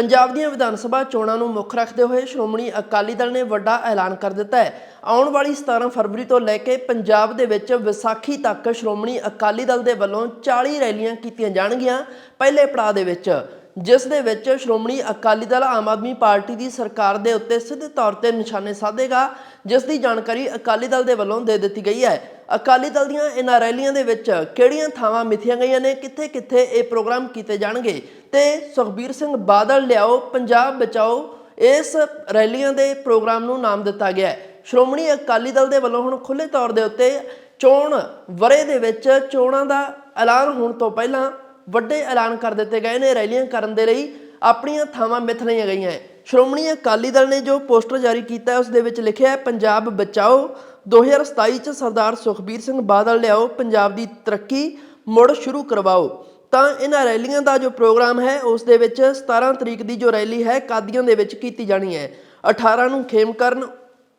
ਪੰਜਾਬ ਦੀਆਂ ਵਿਧਾਨ ਸਭਾ ਚੋਣਾਂ ਨੂੰ ਮੁੱਖ ਰੱਖਦੇ ਹੋਏ ਸ਼੍ਰੋਮਣੀ ਅਕਾਲੀ ਦਲ ਨੇ ਵੱਡਾ ਐਲਾਨ ਕਰ ਦਿੱਤਾ ਹੈ। ਆਉਣ ਵਾਲੀ 17 ਫਰਵਰੀ ਤੋਂ ਲੈ ਕੇ ਪੰਜਾਬ ਦੇ ਵਿੱਚ ਵਿਸਾਖੀ ਤੱਕ ਸ਼੍ਰੋਮਣੀ ਅਕਾਲੀ ਦਲ ਦੇ ਵੱਲੋਂ 40 ਰੈਲੀਆਂ ਕੀਤੀਆਂ ਜਾਣਗੀਆਂ ਪਹਿਲੇ ਪੜਾਅ ਦੇ ਵਿੱਚ। ਜਿਸ ਦੇ ਵਿੱਚ ਸ਼੍ਰੋਮਣੀ ਅਕਾਲੀ ਦਲ ਆਮ ਆਦਮੀ ਪਾਰਟੀ ਦੀ ਸਰਕਾਰ ਦੇ ਉੱਤੇ ਸਿੱਧੇ ਤੌਰ ਤੇ ਨਿਸ਼ਾਨੇ ਸਾਧੇਗਾ, ਜਿਸ ਦੀ ਜਾਣਕਾਰੀ ਅਕਾਲੀ ਦਲ ਦੇ ਵੱਲੋਂ ਦੇ ਦਿੱਤੀ ਗਈ ਹੈ। ਅਕਾਲੀ ਦਲ ਦੀਆਂ ਇਹਨਾਂ ਰੈਲੀਆਂ ਦੇ ਵਿੱਚ ਕਿਹੜੀਆਂ ਥਾਵਾਂ ਮਿਥੀਆਂ ਗਈਆਂ ਨੇ, ਕਿੱਥੇ-ਕਿੱਥੇ ਇਹ ਪ੍ਰੋਗਰਾਮ ਕੀਤੇ ਜਾਣਗੇ? ਤੇ ਸੁਖਬੀਰ ਸਿੰਘ ਬਾਦਲ ਲਿਆਓ, ਪੰਜਾਬ ਬਚਾਓ, ਇਸ ਰੈਲੀਆਂ ਦੇ ਪ੍ਰੋਗਰਾਮ ਨੂੰ ਨਾਮ ਦਿੱਤਾ ਗਿਆ ਹੈ। ਸ਼੍ਰੋਮਣੀ ਅਕਾਲੀ ਦਲ ਦੇ ਵੱਲੋਂ ਹੁਣ ਖੁੱਲੇ ਤੌਰ ਦੇ ਉੱਤੇ ਚੋਣ ਵਰੇ ਦੇ ਵਿੱਚ ਚੋਣਾਂ ਦਾ ਐਲਾਨ ਹੋਣ ਤੋਂ ਪਹਿਲਾਂ ਵੱਡੇ ਐਲਾਨ ਕਰ ਦਿੱਤੇ ਗਏ ਨੇ। ਰੈਲੀਆਂ ਕਰਨ ਦੇ ਲਈ ਆਪਣੀਆਂ ਥਾਵਾਂ ਮਿਥ ਲਈਆਂ ਗਈਆਂ ਹੈ। ਸ਼੍ਰੋਮਣੀ ਅਕਾਲੀ ਦਲ ਨੇ ਜੋ ਪੋਸਟਰ ਜਾਰੀ ਕੀਤਾ ਹੈ, ਉਸ ਦੇ ਵਿੱਚ ਲਿਖਿਆ ਹੈ, ਪੰਜਾਬ ਬਚਾਓ 2027 ਚ ਸਰਦਾਰ ਸੁਖਬੀਰ ਸਿੰਘ ਬਾਦਲ ਲਿਆਓ, ਪੰਜਾਬ ਦੀ ਤਰੱਕੀ ਮੁੜ ਸ਼ੁਰੂ ਕਰਵਾਓ। ਤਾਂ ਇਹਨਾਂ ਰੈਲੀਆਂ ਦਾ ਜੋ ਪ੍ਰੋਗਰਾਮ ਹੈ, ਉਸ ਦੇ ਵਿੱਚ 17 ਤਰੀਕ ਦੀ ਜੋ ਰੈਲੀ ਹੈ, ਕਾਦੀਆਂ ਦੇ ਵਿੱਚ ਕੀਤੀ ਜਾਣੀ ਹੈ। 18 ਨੂੰ ਖੇਮਕਰਨ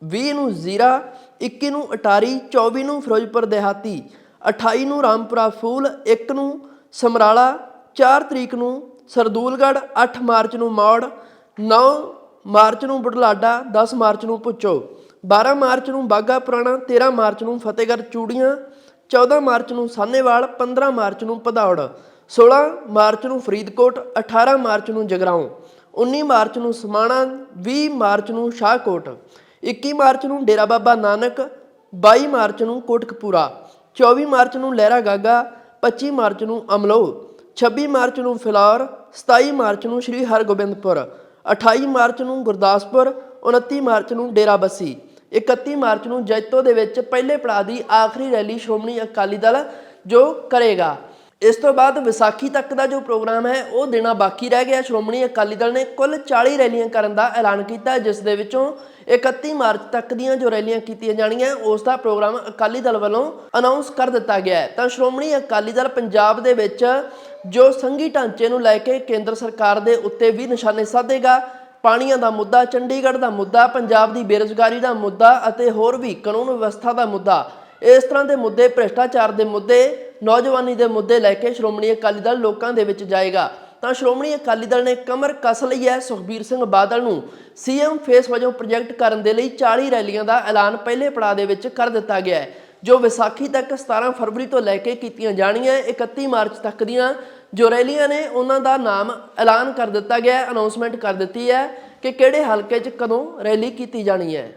20 ਨੂੰ ਜ਼ੀਰਾ 21 ਨੂੰ ਅਟਾਰੀ 24 ਨੂੰ ਫਿਰੋਜ਼ਪੁਰ ਦੇਹਾਤੀ 28 ਨੂੰ ਰਾਮਪੁਰਾ ਫੂਲ 1 ਨੂੰ ਸਮਰਾਲਾ 4 ਤਰੀਕ ਨੂੰ ਸਰਦੂਲਗੜ੍ਹ 8 ਮਾਰਚ ਨੂੰ ਮੌੜ 9 ਮਾਰਚ ਨੂੰ ਬੁਢਲਾਡਾ 10 ਮਾਰਚ ਨੂੰ ਪੁੱਚੋ 12 ਮਾਰਚ ਨੂੰ ਬਾਗਾ ਪੁਰਾਣਾ 13 ਮਾਰਚ ਨੂੰ ਫਤਿਹਗੜ੍ਹ ਚੂੜੀਆਂ 14 ਮਾਰਚ ਨੂੰ ਸਾਨੇਵਾਲ 15 ਮਾਰਚ ਨੂੰ ਭਦੌੜ। 16 ਮਾਰਚ ਨੂੰ ਫਰੀਦਕੋਟ 18 ਮਾਰਚ ਨੂੰ ਜਗਰਾਉਂ 19 ਮਾਰਚ ਨੂੰ ਸਮਾਣਾ 20 ਮਾਰਚ ਨੂੰ ਸ਼ਾਹਕੋਟ 21 ਮਾਰਚ ਨੂੰ ਡੇਰਾ ਬਾਬਾ ਨਾਨਕ 22 ਮਾਰਚ ਨੂੰ ਕੋਟਕਪੂਰਾ 24 ਮਾਰਚ ਨੂੰ ਲਹਿਰਾ ਗਾਗਾ 25 ਮਾਰਚ ਨੂੰ ਅਮਲੋ 26 ਮਾਰਚ ਨੂੰ ਫਿਲੌਰ 27 ਮਾਰਚ ਨੂੰ ਸ਼੍ਰੀ ਹਰਗੋਬਿੰਦਪੁਰ 28 ਮਾਰਚ ਨੂੰ ਗੁਰਦਾਸਪੁਰ 29 ਮਾਰਚ ਨੂੰ ਡੇਰਾ ਬੱਸੀ 31 ਮਾਰਚ ਨੂੰ ਜੈਤੋ ਦੇ ਵਿੱਚ ਪਹਿਲੇ ਪੜਾਅ ਦੀ ਆਖਰੀ ਰੈਲੀ ਸ਼੍ਰੋਮਣੀ ਅਕਾਲੀ ਦਲ ਜੋ ਕਰੇਗਾ ਇਸ ਤੋਂ ਬਾਅਦ ਵਿਸਾਖੀ ਤੱਕ ਦਾ ਜੋ ਪ੍ਰੋਗਰਾਮ ਹੈ, ਉਹ ਦੇਣਾ ਬਾਕੀ ਰਹਿ ਗਿਆ। ਸ਼੍ਰੋਮਣੀ ਅਕਾਲੀ ਦਲ ਨੇ ਕੁੱਲ 40 ਰੈਲੀਆਂ ਕਰਨ ਦਾ ਐਲਾਨ ਕੀਤਾ, ਜਿਸ ਦੇ ਵਿੱਚੋਂ 31 ਮਾਰਚ ਤੱਕ ਦੀਆਂ ਜੋ ਰੈਲੀਆਂ ਕੀਤੀਆਂ ਜਾਣੀਆਂ, ਉਸ ਦਾ ਪ੍ਰੋਗਰਾਮ ਅਕਾਲੀ ਦਲ ਵੱਲੋਂ ਅਨਾਉਂਸ ਕਰ ਦਿੱਤਾ ਗਿਆ ਹੈ। ਤਾਂ ਸ਼੍ਰੋਮਣੀ ਅਕਾਲੀ ਦਲ ਪੰਜਾਬ ਦੇ ਵਿੱਚ ਜੋ ਸੰਘੀ ਢਾਂਚੇ ਨੂੰ ਲੈ ਕੇ ਕੇਂਦਰ ਸਰਕਾਰ ਦੇ ਉੱਤੇ ਵੀ ਨਿਸ਼ਾਨੇ ਸਾਧੇਗਾ, ਪਾਣੀਆਂ ਦਾ ਮੁੱਦਾ, ਚੰਡੀਗੜ੍ਹ ਦਾ ਮੁੱਦਾ, ਪੰਜਾਬ ਦੀ ਬੇਰੁਜ਼ਗਾਰੀ ਦਾ ਮੁੱਦਾ ਅਤੇ ਹੋਰ ਵੀ ਕਾਨੂੰਨ ਵਿਵਸਥਾ ਦਾ ਮੁੱਦਾ, ਇਸ ਤਰ੍ਹਾਂ ਦੇ ਮੁੱਦੇ, ਭ੍ਰਿਸ਼ਟਾਚਾਰ ਦੇ ਮੁੱਦੇ ਨੌਜਵਾਨੀ ਦੇ ਮੁੱਦੇ ਲੈ ਕੇ ਸ਼੍ਰੋਮਣੀ ਅਕਾਲੀ ਦਲ ਲੋਕਾਂ ਦੇ ਵਿੱਚ ਜਾਏਗਾ। ਤਾਂ ਸ਼੍ਰੋਮਣੀ ਅਕਾਲੀ ਦਲ ਨੇ ਕਮਰ ਕਸ ਲਈ ਹੈ ਸੁਖਬੀਰ ਸਿੰਘ ਬਾਦਲ ਨੂੰ। ਸੀਐਮ ਫੇਸ ਵਜੋਂ ਪ੍ਰੋਜੈਕਟ ਕਰਨ ਦੇ ਲਈ 40 ਰੈਲੀਆਂ ਦਾ ਐਲਾਨ ਪਹਿਲੇ ਪੜਾਅ ਦੇ ਵਿੱਚ ਕਰ ਦਿੱਤਾ ਗਿਆ ਹੈ, ਜੋ ਵਿਸਾਖੀ ਤੱਕ 17 ਫਰਵਰੀ ਤੋਂ ਲੈ ਕੇ ਕੀਤੀਆਂ ਜਾਣੀਆਂ 31 ਮਾਰਚ ਤੱਕ ਦੀਆਂ ਜੋ ਰੈਲੀਆਂ ਨੇ, ਉਹਨਾਂ ਦਾ ਨਾਮ ਐਲਾਨ ਕਰ ਦਿੱਤਾ ਗਿਆ ਹੈ ਅਨਾਉਂਸਮੈਂਟ ਕਰ ਦਿੱਤੀ ਹੈ ਕਿ ਕਿਹੜੇ ਹਲਕੇ 'ਚ ਕਦੋਂ ਰੈਲੀ ਕੀਤੀ ਜਾਣੀ ਹੈ।